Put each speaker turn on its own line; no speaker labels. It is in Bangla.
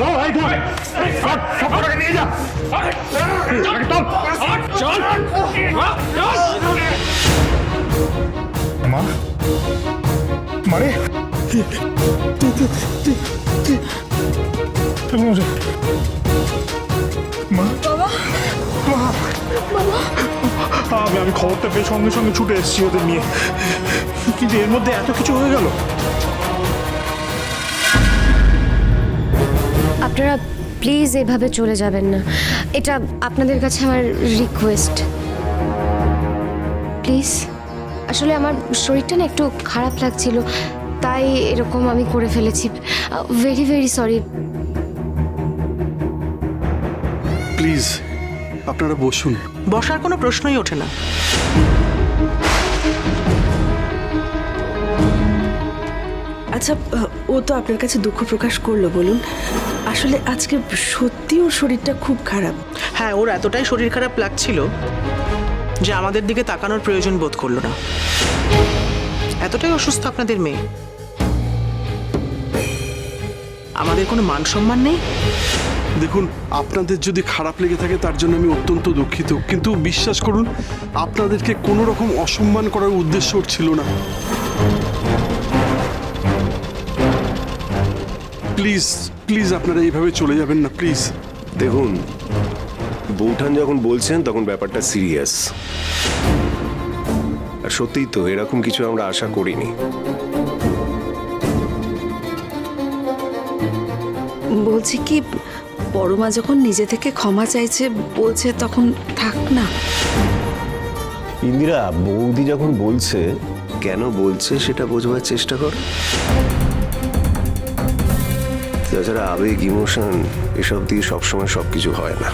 ধর এই ধর সব সব কটাকে নিয়ে যা একদম চল মা মারে আমি আমি খবরটা পেয়ে সঙ্গে সঙ্গে ছুটে এসেছি ওদের নিয়ে কিন্তু এর মধ্যে এত কিছু হয়ে গেল
আপনারা প্লিজ এভাবে চলে যাবেন না। এটা আপনাদের কাছে আমার রিকোয়েস্ট প্লিজ। আসলে আমার শরীরটা না একটু খারাপ লাগছিল তাই এরকম আমি করে ফেলেছি। ভেরি ভেরি সরি
প্লিজ আপনারা বসুন।
বসার কোনো প্রশ্নই ওঠে না।
আচ্ছা ও তো আপনার কাছে দুঃখ প্রকাশ করল বলুন। আসলে আজকে সত্যি ওর শরীরটা খুব খারাপ।
হ্যাঁ ওর এতটাই শরীর খারাপ লাগছিল যে আমাদের দিকে তাকানোর প্রয়োজন বোধ করল না। এতটাই অসুস্থ আপনাদের মেয়ে। আমাদের কোনো মান সম্মান নেই?
দেখুন আপনাদের যদি খারাপ লেগে থাকে তার জন্য আমি অত্যন্ত দুঃখিত। কিন্তু বিশ্বাস করুন আপনাদেরকে কোনো রকম অসম্মান করার উদ্দেশ্য ওর ছিল না। প্লিজ প্লিজ আপনারা এইভাবে চলে যাবেন না প্লিজ
দেখুন বৌঠান যখন বলছেন তখন ব্যাপারটা সিরিয়াস আর সত্যিই তো এরকম কিছু আমরা আশা করিনি।
বলছি কি বড় মা যখন নিজে থেকে ক্ষমা চাইছে বলছে তখন থাক না।
ইন্দিরা বৌদি যখন বলছে কেন বলছে সেটা বোঝবার চেষ্টা কর। তাছাড়া আবেগ ইমোশন এসব দিয়ে সবসময় সবকিছু হয় না।